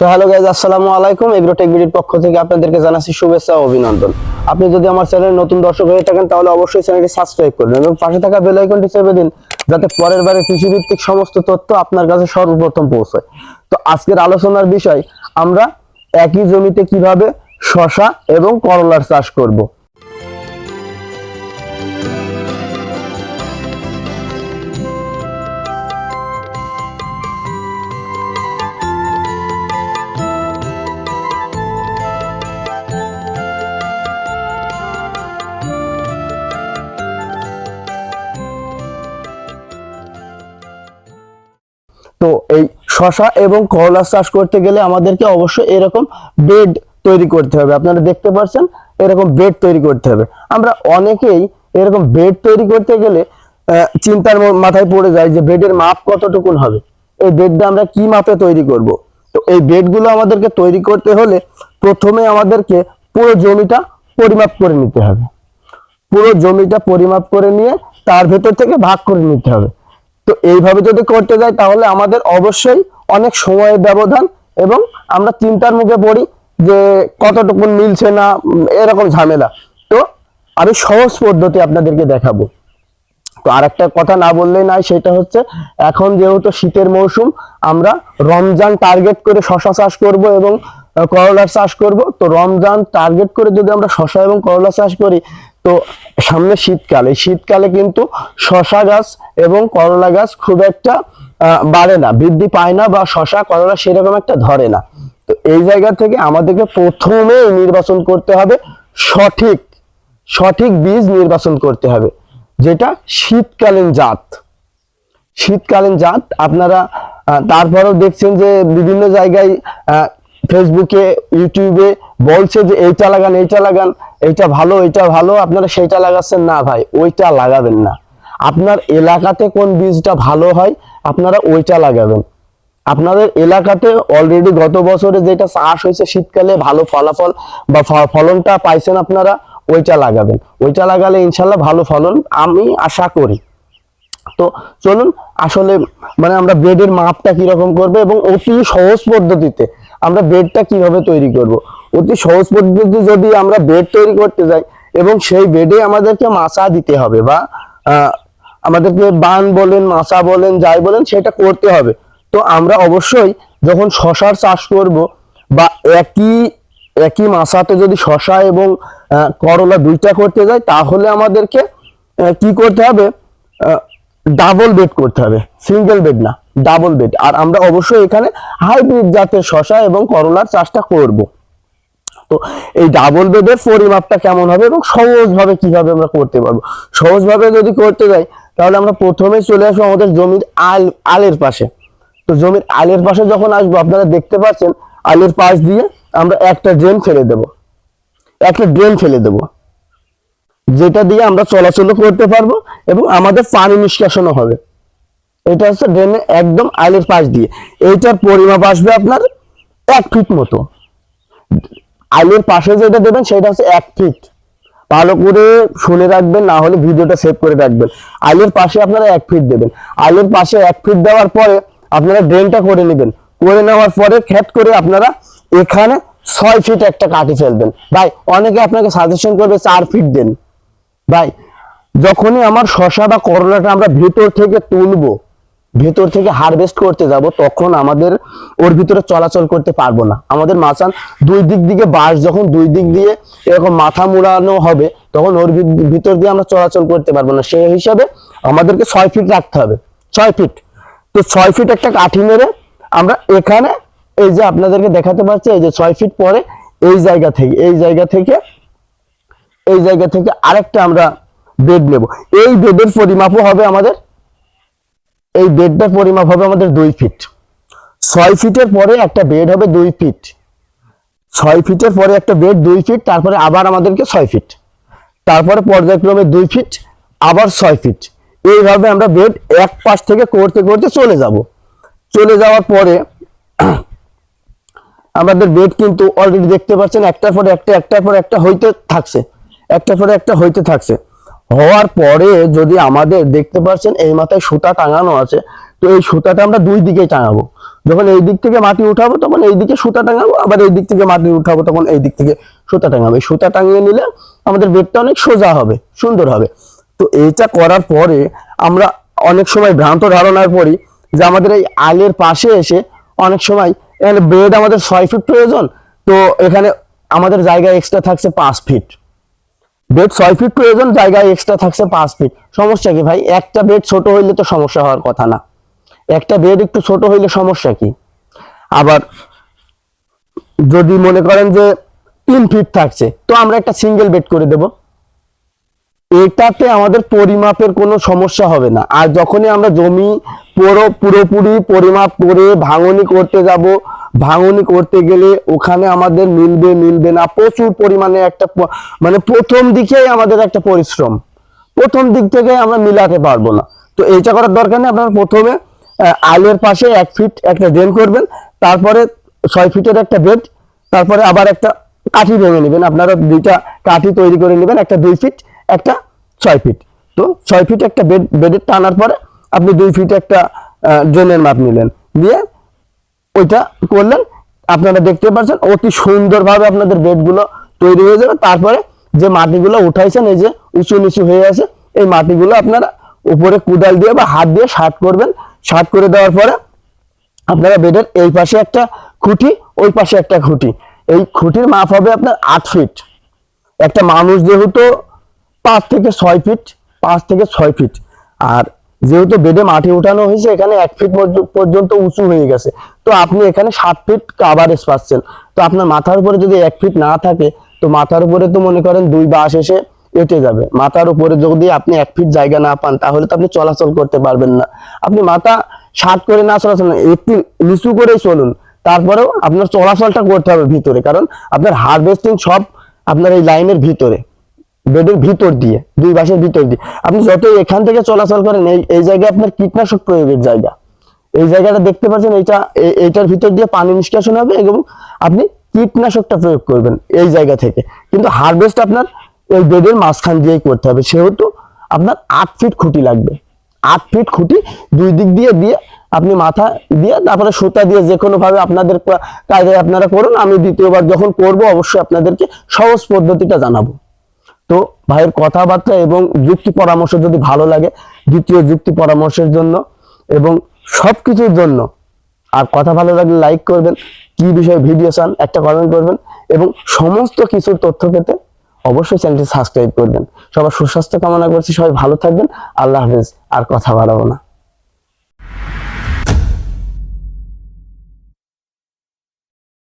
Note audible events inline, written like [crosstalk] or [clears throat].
তো hello guys আসসালামু আলাইকুম। এগ্রোটেক বিডির পক্ষ থেকে আপনাদেরকে জানাচ্ছি শুভেচ্ছা ও অভিনন্দন। আপনি যদি আমার চ্যানেলে নতুন দর্শক হয়ে থাকেন, তাহলে অবশ্যই চ্যানেলটি সাবস্ক্রাইব করুন এবং পাশে থাকা বেল আইকনটি চেপে দিন, যাতে পরের বারে কৃষিভিত্তিক সমস্ত তথ্য আপনার কাছে সর্বপ্রথম পৌঁছায়। তো আজকের আলোচনার বিষয়, আমরা একই জমিতে কীভাবে শশা এবং করলার চাষ করব? তো এই শশা এবং করলা চাষ করতে গেলে আমাদেরকে অবশ্যই এরকম বেড তৈরি করতে হবে। আপনারা দেখতে পাচ্ছেন এরকম বেড তৈরি করতে হবে। আমরা অনেকেই এরকম বেড তৈরি করতে গেলে চিন্তার মাথায় পড়ে যায় যে বেডের মাপ কতটুকুন হবে। এই বেডটা আমরা কি মাপে তৈরি করব? তো এই বেডগুলো আমাদেরকে তৈরি করতে হলে প্রথমে আমাদেরকে পুরো জমিটা পরিমাপ করে নিতে হবে। পুরো জমিটা পরিমাপ করে নিয়ে তার ভেতর থেকে ভাগ করে নিতে হবে। তো এইভাবে যদি করতে যাই, তাহলে আমাদের অবশ্যই অনেক সময়ের ব্যবধান এবং আমরা চিন্তার মুখে পড়ি যে কতটুকু মিলছে না এরকম ঝামেলা। তো আমি সহজ পদ্ধতি আপনাদেরকে দেখাবো। তো আর একটা কথা না বললেই নাই সেটা হচ্ছে এখন যেহেতু শীতের মৌসুম, আমরা রমজান টার্গেট করে শশা চাষ করব এবং করলার চাষ করব। তো রমজান টার্গেট করে যদি আমরা শশা এবং করলা চাষ করি তো সামনে শীতকালে। শীতকালে কিন্তু শশা গাছ এবং করলা গাছ খুব একটা বাড়ে না, বৃদ্ধি পায় না বা শশা করলা সেরকম একটা ধরে না। তো এই জায়গা থেকে আমাদেরকে প্রথমে নির্বাচন করতে হবে, সঠিক সঠিক বীজ নির্বাচন করতে হবে, যেটা শীতকালীন জাত। শীতকালীন জাত, আপনারা তারপরেও দেখছেন যে বিভিন্ন জায়গায় ফেসবুকে ইউটিউবে বলছে যে এইটা লাগান এইটা লাগান। এইটা ভালো এইটা ভালো, আপনারা সেইটা লাগাচ্ছেন, না ভাই, ওইটা লাগাবেন না। আপনার এলাকাতে কোন বীজটা ভালো হয়, আপনারা ওইটা লাগাবেন। আপনাদের এলাকাতে অলরেডি গত বছরে যেটা চাষ হয়েছে, শীতকালে ভালো ফলাফল বা ফলনটা পাইছেন আপনারা, ওইটা লাগাবেন। ওইটা লাগালে ইনশাল্লাহ ভালো ফলন, আমি আশা করি। তো চলুন, আসলে মানে আমরা বেডের মাপটা কীরকম করব এবং অতি সহজ পদ্ধতিতে আমরা বেডটা কীভাবে তৈরি করব। অতি সহজ পদ্ধতি যদি আমরা বেড তৈরি করতে যাই এবং সেই বেডে আমাদেরকে মাচা দিতে হবে বা আমাদেরকে বান বলেন মাচা বলেন, যাই বলেন, সেটা করতে হবে। তো আমরা অবশ্যই যখন শশার চাষ করব বা একই একই মাচাতে যদি শশা এবং করলা দুইটা করতে যাই, তাহলে আমাদেরকে কি করতে হবে? ডাবল বেড করতে হবে। সিঙ্গেল বেড না ডাবল বেড আর আমরা অবশ্যই এখানে হাইব্রিড জাতের শশা এবং করলার চাষটা করব। তো এই ডাবল বেডের পরিমাপটা কেমন হবে এবং সহজভাবে কীভাবে আমরা করতে পারব? সহজভাবে যদি করতে যাই, তাহলে আমরা প্রথমে চলে আসব আমাদের জমির আল, আলের পাশে। তো জমির আলের পাশে যখন আসব, আপনারা দেখতে পাচ্ছেন আলের পাশ দিয়ে আমরা একটা ড্রেন ফেলে দেব। একটা ড্রেন ফেলে দেব। যেটা দিয়ে আমরা চলাচল করতে পারব এবং আমাদের পানি নিষ্কাশনও হবে। এটা হচ্ছে ড্রেনের একদম আলের পাশ দিয়ে। এইটার পরিমাপ আসবে আপনার এক ফিট মতো। আলের পাশে যেটা দেবেন সেটা হচ্ছে এক ফিট ভালো করে শুনে রাখবেন, না হলে ভিডিওটা সেভ করে রাখবেন। আলের পাশে আপনারা এক ফিট দেবেন। আলের পাশে এক ফিট দেওয়ার পরে আপনারা ড্রেনটা করে নেবেন। করে নেওয়ার পরে খেত করে আপনারা এখানে ছয় ফিট একটা কাটি ফেলবেন। ভাই, অনেকে আপনাকে সাজেশন করবে চার ফিট দেন। ভাই, যখনই আমার শশা বা করলাটা আমরা ভেতর থেকে তুলবো ভেতর থেকে হারভেস্ট করতে যাব, তখন আমাদের ওর ভিতরে চলাচল করতে পারব না। আমাদের মাচান দুই দিক দিকে বাঁশ, যখন দুই দিক দিয়ে এরকম মাথা মুড়ানো হবে, তখন ওর ভিতর দিয়ে আমরা চলাচল করতে পারব না। সেই হিসাবে আমাদেরকে ছয় ফিট রাখতে হবে, ছয় ফিট তো ছয় ফিট একটা কাঠি মেরে আমরা এখানে এই যে আপনাদেরকে দেখাতে পারছি, এই যে ছয় ফিট পরে এই জায়গা থেকে, এই জায়গা থেকে, এই জায়গা থেকে আরেকটা আমরা বেড নেব। এই বেডের পরিমাপও হবে আমাদের এই বেডটার পরিমাপ হবে আমাদের দুই ফিট ছয় ফিটের পরে একটা বেড হবে দুই ফিট ছয় ফিটের পরে একটা বেড দুই ফিট তারপরে আবার আমাদেরকে ছয় ফিট তারপরে পর্যায়ক্রমে দুই ফিট আবার ছয় ফিট এইভাবে আমরা বেড এক পাশ থেকে করতে করতে চলে যাব। চলে যাওয়ার পরে [clears throat] আমাদের বেড কিন্তু অলরেডি দেখতে পাচ্ছেন, একটার পরে একটা, একটার পর একটা হইতে থাকছে। একটার পরে একটা হইতে থাকছে। হওয়ার পরে যদি আমাদের দেখতে পাচ্ছেন এই মাথায় সুতা টাঙানো আছে, তো এই সুতাটা আমরা দুই দিকেই টাঙাবো। যখন এই দিক থেকে মাটি উঠাবো, তখন এই দিকে সুতা টাঙাবো, আবার এই দিক থেকে মাটি উঠাবো, তখন এই দিক থেকে সুতা টাঙাবো। সুতা টাঙিয়ে নিলে আমাদের বেডটা অনেক সোজা হবে, সুন্দর হবে। তো এইটা করার পরে আমরা অনেক সময় ভ্রান্ত ধারণার পড়ি যে আমাদের এই আলের পাশে এসে অনেক সময় এখানে বেড আমাদের ছয় ফিট প্রয়োজন, তো এখানে আমাদের জায়গা এক্সট্রা থাকছে পাঁচ ফিট বেড ছয় ফিট প্রয়োজন জায়গায় এক্সট্রা থাকছে পাঁচ ফিট সমস্যা কি ভাই? একটা বেড ছোট হইলে তো সমস্যা হওয়ার কথা না। একটা বেড একটু ছোট হইলে সমস্যা কি? আবার যদি মনে করেন যে তিন ফিট থাকছে, তো আমরা একটা সিঙ্গেল বেড করে দেব। এটাতে আমাদের পরিমাপের কোনো সমস্যা হবে না। আর যখনই আমরা জমি পুরো পুরোপুরি পরিমাপ করে ভাঙনি করতে যাব ভাঙনি করতে গেলে ওখানে আমাদের মিলবে মিলবে না। প্রচুর পরিমাণে একটা মানে প্রথম দিকেই আমাদের একটা পরিশ্রম। প্রথম দিক থেকে আমরা মিলাতে পারব না। তো এইটা করার দরকার নেই। আপনারা প্রথমে আলের পাশে এক ফিট একটা ড্রেন করবেন। তারপরে ছয় ফিটের একটা বেড। তারপরে আবার একটা কাঠি ভেঙে নেবেন। আপনারা দুইটা কাঠি তৈরি করে নেবেন। একটা দুই ফিট, একটা ছয় ফিট। তো ছয় ফিট একটা বেড, বেডের টানার পরে আপনি দুই ফিট একটা ড্রেনের মাপ নিলেন। দিয়ে ওইটা করলেন আপনারা দেখতে পাচ্ছেন, অতি সুন্দরভাবে আপনাদের বেডগুলো তৈরি হয়ে যাবে। তারপরে যে মাটিগুলো উঠাইছেন, এই যে উঁচু নিচু হয়ে আছে, এই মাটিগুলো আপনারা উপরে কুদাল দিয়ে বা হাত দিয়ে শার্ট করবেন। শার্ট করে দেওয়ার পরে আপনারা বেডের এই পাশে একটা খুঁটি, ওই পাশে একটা খুঁটি। এই খুঁটির মাপ হবে আপনার আট ফিট। একটা মানুষ যেহেতু পাঁচ থেকে ছয় ফিট, পাঁচ থেকে ছয় ফিট। আর যেহেতু বেডে মাটি উঠানো হয়েছে, এখানে এক ফিট পর্য- পর্যন্ত উঁচু হয়ে গেছে। তো আপনি এখানে সাত ফিট কাভারেজ পাচ্ছেন। তো আপনার মাথার উপরে যদি এক ফিট না থাকে, তো মাথার উপরে তো মনে করেন দুই বাস এসে এটে যাবে। মাথার উপরে যদি আপনি এক ফিট জায়গা না পান, তাহলে তো আপনি চলাচল করতে পারবেন না। আপনি মাথা সাত করে না চলাচল, একটু নিচু করেই চলুন। তারপরেও আপনার চলাচলটা করতে হবে ভিতরে, কারণ আপনার হারভেস্টিং সব আপনার এই লাইনের ভিতরে। বেডের ভিতর দিয়ে, দুই বাসের ভিতর দিয়ে। আপনি যত এখান থেকে চলাচল করেন, এই এই জায়গায় আপনার কীটনাশক প্রয়োগের জায়গা। এই জায়গাটা দেখতে পাচ্ছেন, এইটা এইটার ভিতর দিয়ে পানি নিষ্কাশন হবে এবং আপনি কীটনাশকটা প্রয়োগ করবেন এই জায়গা থেকে। কিন্তু হারভেস্ট আপনার এই বেডের মাঝখান দিয়েই করতে হবে। সেহেতু আপনার আট ফিট খুঁটি লাগবে। আট ফিট খুঁটি দুই দিক দিয়ে দিয়ে আপনি মাথা দিয়ে, তারপরে সুতা দিয়ে যে কোনো ভাবে আপনাদের কা- কায়দায় আপনারা করুন। আমি দ্বিতীয়বার যখন করব, অবশ্যই আপনাদেরকে সহজ পদ্ধতিটা জানাব। তো ভাইয়ের কথাবার্তা এবং যুক্তি পরামর্শ যদি ভালো লাগে, দ্বিতীয় যুক্তি পরামর্শের জন্য এবং সব কিছুর জন্য আর কথা ভালো লাগলে লাইক করবেন, কি বিষয়ে ভিডিও চান, একটা কমেন্ট করবেন এবং সমস্ত কিছুর তথ্য পেতে অবশ্যই চ্যানেলটি সাবস্ক্রাইব করবেন। সবার সুস্বাস্থ্য কামনা করছি, সবাই ভালো থাকবেন, আল্লাহ হাফেজ, আর কথা বাড়াবো না।